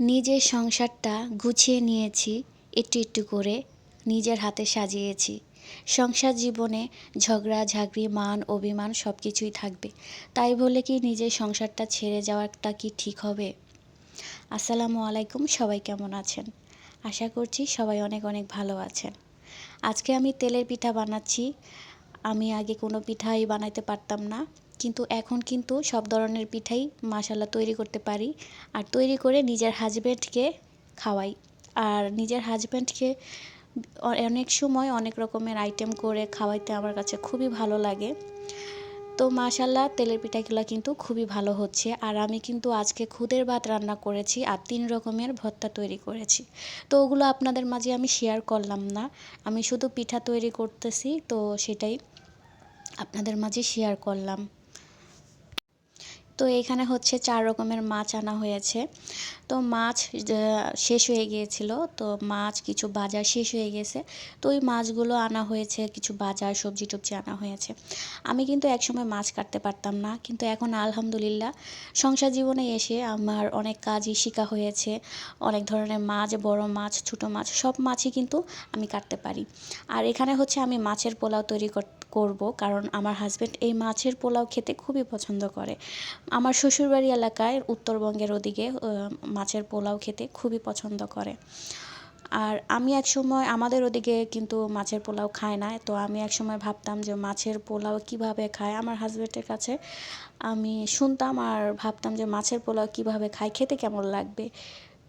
নিজের সংসারটা গুছিয়ে নিয়েছি, একটু একটু করে নিজের হাতে সাজিয়েছি। সংসার জীবনে ঝগড়া, ঝাগড়ি, মান, অভিমান সব কিছুই থাকবে। তাই বলে কি নিজের সংসারটা ছেড়ে যাওয়াটা কি ঠিক হবে? আসসালামু আলাইকুম, সবাই কেমন আছেন? আশা করছি সবাই অনেক অনেক ভালো আছেন। আজকে আমি তেলের পিঠা বানাচ্ছি। আমি আগে কোনো পিঠাই বানাইতে পারতাম না। কিন্তু এখন কিন্তু সব ধরনের পিঠাই মাশাল্লাহ তৈরি করতে পারি। আর তৈরি করে নিজের হাজব্যান্ডকে খাওয়াই। আর নিজের হাজব্যান্ডকে অনেক সময় অনেক রকমের আইটেম করে খাওয়াইতে আমার কাছে খুবই ভালো লাগে। তো মাশাল্লাহ তেলের পিঠাগুলো কিন্তু খুবই ভালো হচ্ছে। আর আমি কিন্তু আজকে খুদের ভাত রান্না করেছি আর তিন রকমের ভর্তা তৈরি করেছি। তো ওগুলো আপনাদের মাঝে আমি শেয়ার করলাম না। আমি শুধু পিঠা তৈরি করতেছি, তো সেটাই আপনাদের মাঝে শেয়ার করলাম। তো এখানে হচ্ছে চার রকমের মাছ আনা হয়েছে। তো মাছ শেষ হয়ে গিয়েছিল। তো মাছ কিছু বাজার শেষ হয়ে গেছে। তো ওই মাছগুলো আনা হয়েছে, কিছু বাজার সবজি টবজি আনা হয়েছে। আমি কিন্তু একসময় মাছ কাটতে পারতাম না। কিন্তু এখন আলহামদুলিল্লাহ সংসার জীবনে এসে আমার অনেক কাজই শেখা হয়েছে। অনেক ধরনের মাছ, বড় মাছ, ছোট মাছ, সব মাছই কিন্তু আমি কাটতে পারি। আর এখানে হচ্ছে আমি মাছের পোলাও তৈরি করব, কারণ আমার হাজব্যান্ড এই মাছের পোলাও খেতে খুবই পছন্দ করে। আমার শ্বশুরবাড়ি এলাকায় উত্তরবঙ্গের ওদিকে মাছের পোলাও খেতে খুবই পছন্দ করে। আর আমি এক সময় আমাদের ওদিকে কিন্তু মাছের পোলাও খায় না, তো আমি এক সময় ভাবতাম যে মাছের পোলাও কীভাবে খায়? আমার হাজব্যান্ডের কাছে আমি শুনতাম আর ভাবতাম যে মাছের পোলাও কীভাবে খায়, খেতে কেমন লাগবে?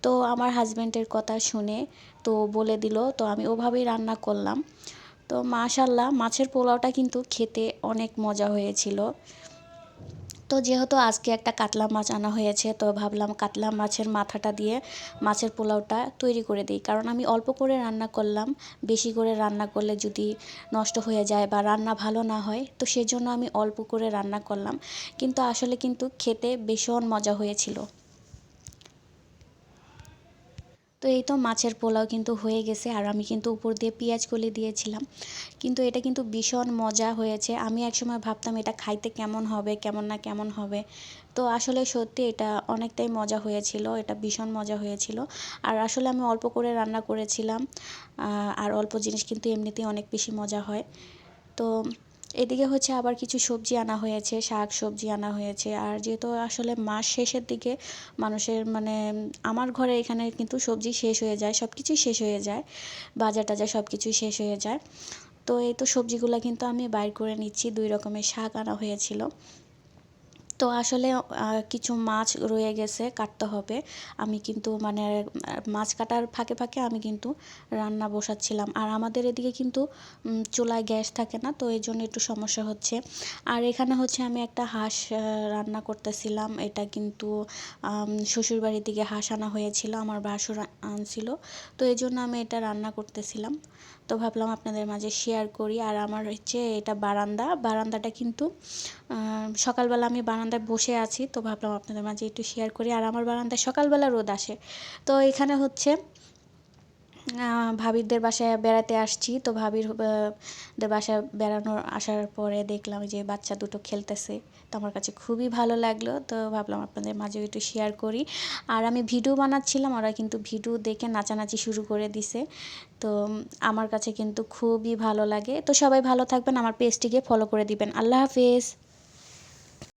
তো আমার হাজব্যান্ডের কথা শুনে তো বলে দিল, তো আমি ওভাবেই রান্না করলাম। তো মাশাল্লাহ, মাছের পোলাওটা কিন্তু খেতে অনেক মজা হয়েছিল। তো যেহেতু আজকে একটা কাতলা মাছ আনা হয়েছে, তো ভাবলাম কাতলা মাছের মাথাটা দিয়ে মাছের পোলাওটা তৈরি করে দিই। কারণ আমি অল্প করে রান্না করলাম, বেশি করে রান্না করলে যদি নষ্ট হয়ে যায় বা রান্না ভালো না হয়, তো সেজন্য আমি অল্প করে রান্না করলাম। কিন্তু আসলে কিন্তু খেতে ভীষণ মজা হয়েছিল। তো এই তো মাছের পোলাও কিন্তু হয়ে গেছে আর আমি কিন্তু উপর দিয়ে পেঁয়াজ কলি দিয়েছিলাম। কিন্তু এটা কিন্তু ভীষণ মজা হয়েছে। আমি একসময় ভাবতাম এটা খাইতে কেমন হবে, কেমন না কেমন হবে। তো আসলে সত্যি এটা অনেকটাই মজা হয়েছিল, এটা ভীষণ মজা হয়েছিল। আর আসলে আমি অল্প করে রান্না করেছিলাম আর অল্প জিনিস কিন্তু এমনিতেই অনেক বেশি মজা হয়। তো এদিকে হচ্ছে আবার কিছু সবজি আনা হয়েছে, শাক সবজি আনা হয়েছে। আর যেহেতু আসলে মাস শেষের দিকে মানুষের মানে আমার ঘরে এখানে কিন্তু সবজি শেষ হয়ে যায় সব কিছুই শেষ হয়ে যায়। বাজার টাজার সব কিছুই শেষ হয়ে যায়। তো এই তো সবজিগুলো কিন্তু আমি বাইর করে নিচ্ছি, দুই রকমের শাক আনা হয়েছিল। তো আসলে কিছু মাছ রয়ে গেছে কাটতে হবে। আমি কিন্তু মানে মাছ কাটার ফাঁকে ফাঁকে আমি কিন্তু রান্না বসাচ্ছিলাম। আর আমাদের এদিকে কিন্তু চুলায় গ্যাস থাকে না, তো এই জন্য একটু সমস্যা হচ্ছে। আর এখানে হচ্ছে আমি একটা হাঁস রান্না করতেছিলাম। এটা কিন্তু শ্বশুরবাড়ির দিকে হাঁস আনা হয়েছিল, আমার বাসুর আনছিল। তো এই জন্য আমি এটা রান্না করতেছিলাম। তো ভাবলাম আপনাদের মাঝে শেয়ার করি। আর আমার হচ্ছে এটা বারান্দা। বারান্দাটা কিন্তু সকালবেলা আমি বারান্দায় বসে আছি, তো ভাবলাম আপনাদের মাঝে একটু শেয়ার করি। আর আমার বারান্দায় সকালবেলা রোদ আসে। তো এখানে হচ্ছে ভাবিরদের বাসায় বেড়াতে আসছি। তো ভাবির দের বাসায় বেড়ানোর আসার পরে দেখলাম যে বাচ্চা দুটো খেলতেছে। তো আমার কাছে খুবই ভালো লাগল। তো ভাবলাম আপনাদের মাঝে একটু শেয়ার করি। আর আমি ভিডিও বানাচ্ছিলাম, ওরা কিন্তু ভিডিও দেখে নাচানাচি শুরু করে দিছে। তো আমার কাছে কিন্তু খুবই ভালো লাগে। তো সবাই ভালো থাকবেন, আমার পেজটিকে ফলো করে দিবেন। আল্লাহ হাফেজ।